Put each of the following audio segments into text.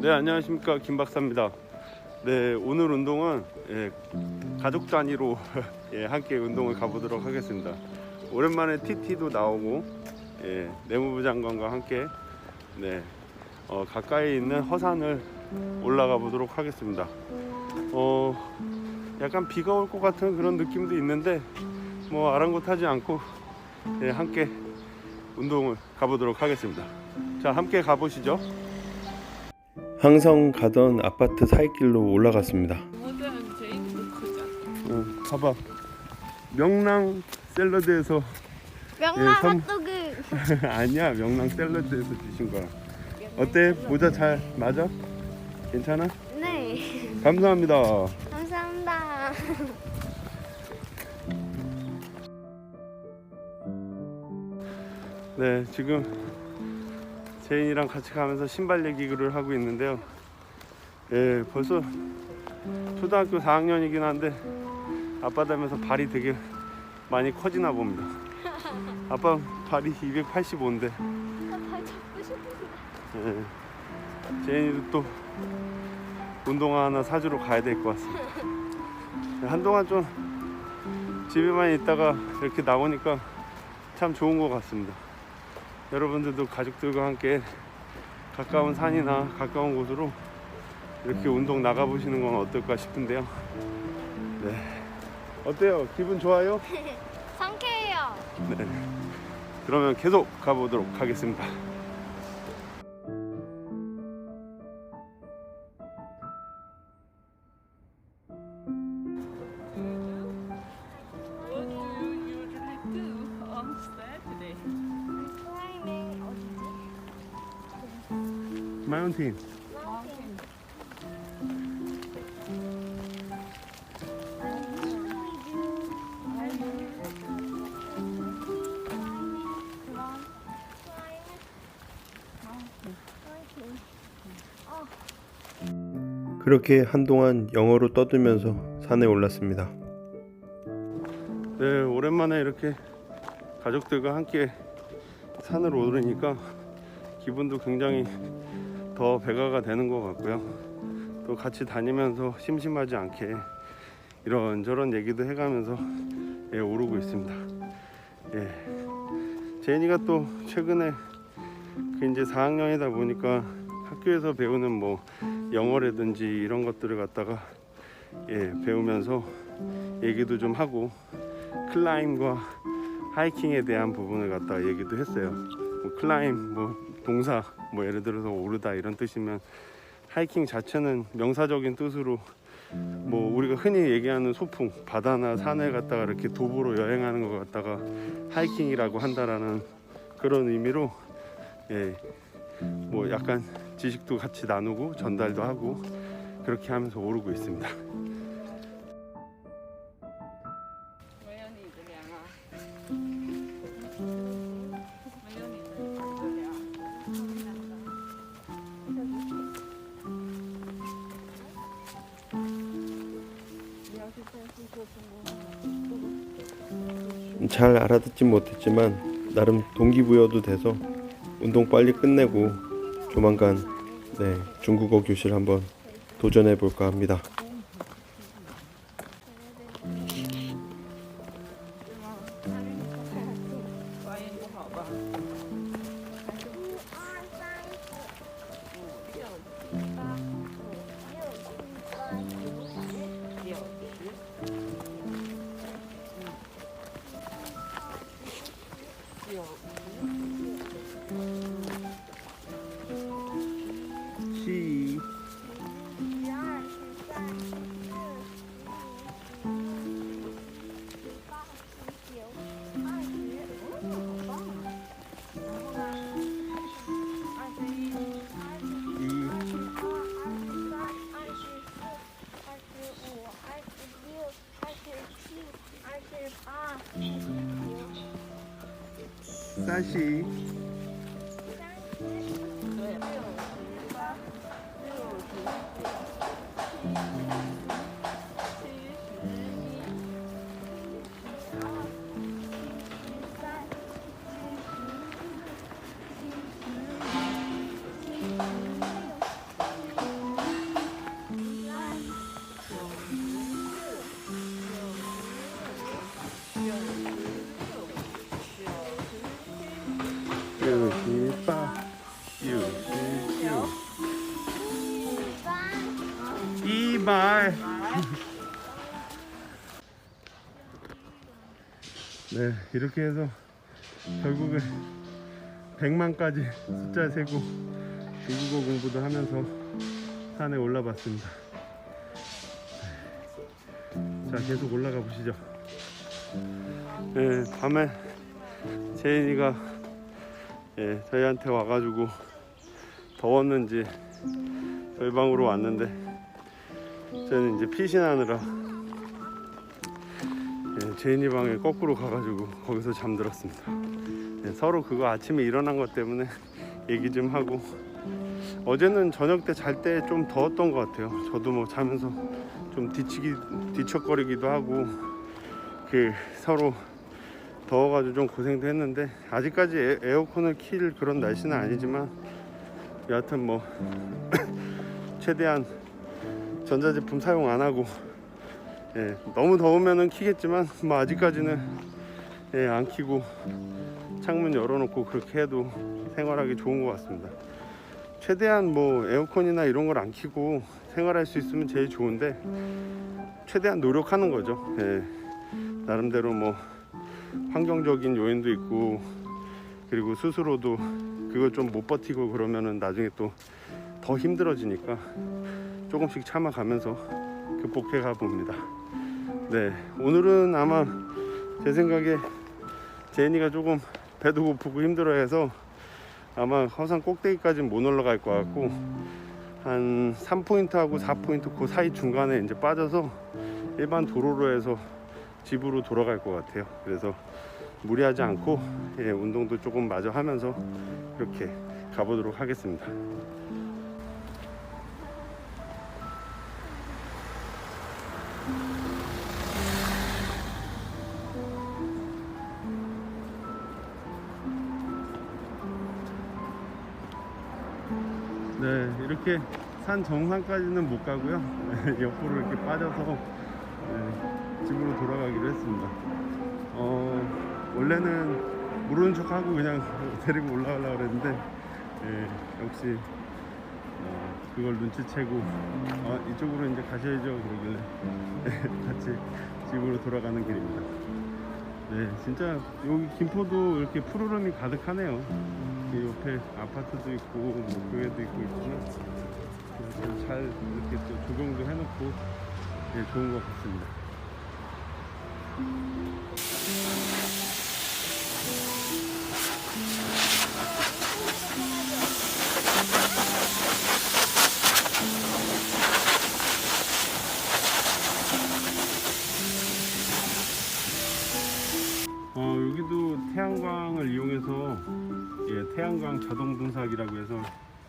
네 안녕하십니까 김 박사입니다. 네 오늘 운동은 예, 가족 단위로 예, 함께 운동을 가보도록 하겠습니다. 오랜만에 TT도 나오고 예, 내무부 장관과 함께 네 어, 가까이 있는 허산을 올라가 보도록 하겠습니다. 어 약간 비가 올 것 같은 그런 느낌도 있는데 뭐 아랑곳하지 않고 예, 함께 운동을 가보도록 하겠습니다. 자 함께 가보시죠. 항상 가던 아파트 사이길로 올라갔습니다. 크죠. 응, 봐봐. 명랑 샐러드에서 명랑 예, 선- 핫도그 아니야 명랑 샐러드에서 주신 거야. 어때? 모자 잘 맞아? 괜찮아? 네 감사합니다. 감사합니다 네 지금 제인이랑 같이 가면서 신발 얘기를 하고 있는데요. 예 벌써 초등학교 4학년이긴 한데 아빠 닮아서 발이 되게 많이 커지나 봅니다. 아빠 발이 285인데 발 잡고 싶은데 예. 제인이도 또 운동화 하나 사주러 가야 될 것 같습니다. 한동안 좀 집에만 있다가 이렇게 나오니까 참 좋은 것 같습니다. 여러분들도 가족들과 함께 가까운 산이나 가까운 곳으로 이렇게 운동 나가보시는 건 어떨까 싶은데요. 네. 어때요? 기분 좋아요? 상쾌해요 네. 그러면 계속 가보도록 하겠습니다. 마운틴. 그렇게 한동안 영어로 떠들면서 산에 올랐습니다. 네, 오랜만에 이렇게 가족들과 함께 산을 오르니까 기분도 굉장히 더 배가가 되는 것 같고요. 또 같이 다니면서 심심하지 않게 이런저런 얘기도 해가면서 예, 오르고 있습니다. 예. 제니가 또 최근에 그 이제 4학년이다 보니까 학교에서 배우는 뭐 영어라든지 이런 것들을 갖다가 예, 배우면서 얘기도 좀 하고 클라임과 하이킹에 대한 부분을 갖다가 얘기도 했어요. 뭐 클라임 뭐 동사 뭐 예를 들어서 오르다 이런 뜻이면 하이킹 자체는 명사적인 뜻으로 뭐 우리가 흔히 얘기하는 소풍 바다나 산을 갖다가 이렇게 도보로 여행하는 것 갖다가 하이킹이라고 한다라는 그런 의미로 예, 뭐 약간 지식도 같이 나누고 전달도 하고 그렇게 하면서 오르고 있습니다. 잘 알아듣진 못했지만 나름 동기부여도 돼서 운동 빨리 끝내고 조만간 네, 중국어 교실 한번 도전해 볼까 합니다. 사 네 이렇게 해서 결국은 100만까지 숫자 세고 중국어 공부도 하면서 산에 올라봤습니다. 자 계속 올라가 보시죠. 네 밤에 제인이가 예, 저희한테 와가지고 더웠는지 저희 방으로 왔는데 저는 이제 피신하느라 예, 제인이 방에 거꾸로 가가지고 거기서 잠들었습니다. 예, 서로 그거 아침에 일어난 것 때문에 얘기 좀 하고 어제는 저녁 때 잘 때 좀 더웠던 것 같아요. 저도 뭐 자면서 좀 뒤치기 뒤척거리기도 하고 그 서로 더워가지고 좀 고생도 했는데 아직까지 에, 에어컨을 킬 그런 날씨는 아니지만 여하튼 뭐 최대한 전자제품 사용 안 하고 예, 너무 더우면은 키겠지만 뭐 아직까지는 예, 안 키고 창문 열어놓고 그렇게 해도 생활하기 좋은 것 같습니다. 최대한 뭐 에어컨이나 이런 걸 안 키고 생활할 수 있으면 제일 좋은데 최대한 노력하는 거죠. 예, 나름대로 뭐 환경적인 요인도 있고 그리고 스스로도 그걸 좀 못 버티고 그러면은 나중에 또 더 힘들어지니까 조금씩 참아가면서 극복해 가 봅니다. 네, 오늘은 아마 제 생각에 제니가 조금 배도 고프고 힘들어 해서 아마 허산 꼭대기까지는 못 올라갈 것 같고 한 3포인트하고 4포인트 그 사이 중간에 이제 빠져서 일반 도로로 해서 집으로 돌아갈 것 같아요. 그래서 무리하지 않고 예, 운동도 조금 마저 하면서 이렇게 가보도록 하겠습니다. 이렇게 산 정상까지는 못 가고요. 옆으로 이렇게 빠져서 네, 집으로 돌아가기로 했습니다. 어, 원래는 모르는 척 하고 그냥 데리고 올라가려고 그랬는데, 예, 역시 어, 그걸 눈치채고, 아, 이쪽으로 이제 가셔야죠. 그러길래 같이 집으로 돌아가는 길입니다. 네, 진짜 여기 김포도 이렇게 푸르름이 가득하네요. 이 옆에 아파트도 있고 뭐 교회도 있고 있지만 잘 이렇게 또 조경도 해놓고 예, 좋은 것 같습니다.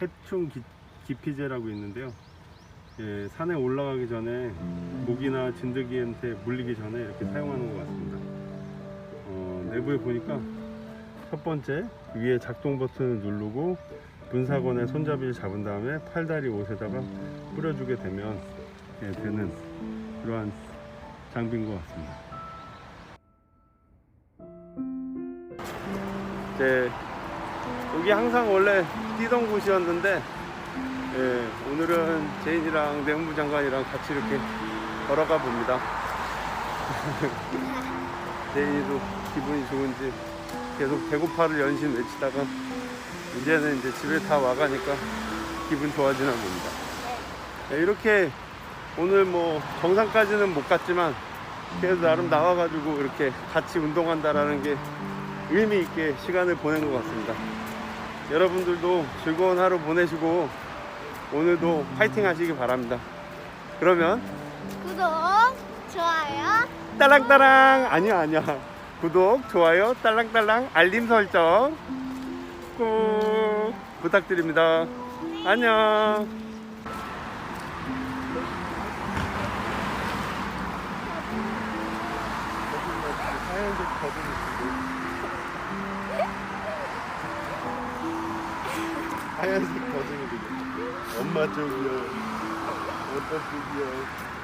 해충 기, 기피제라고 있는데요. 예, 산에 올라가기 전에 모기나 진드기한테 물리기 전에 이렇게 사용하는 것 같습니다. 어, 내부에 보니까 첫 번째 위에 작동 버튼을 누르고 분사건의 손잡이를 잡은 다음에 팔다리 옷에다가 뿌려주게 되면 예, 되는 그러한 장비인 것 같습니다. 이제 여기 항상 원래 뛰던 곳이었는데 예, 오늘은 제인이랑 내무부 장관이랑 같이 이렇게 걸어가 봅니다. 제인이도 기분이 좋은지 계속 배고파를 연신 외치다가 이제는 이제 집에 다 와가니까 기분 좋아지나 봅니다. 예, 이렇게 오늘 뭐 정상까지는 못 갔지만 그래도 나름 나와가지고 이렇게 같이 운동한다라는 게 의미 있게 시간을 보낸 것 같습니다. 여러분들도 즐거운 하루 보내시고 오늘도 파이팅 하시기 바랍니다. 그러면 구독, 좋아요, 딸랑딸랑 아니야 아니야 구독 좋아요 딸랑딸랑 알림 설정 꼭 부탁드립니다. 안녕. 하얀색 거북이 엄마 쪽이요. 아빠 쪽이요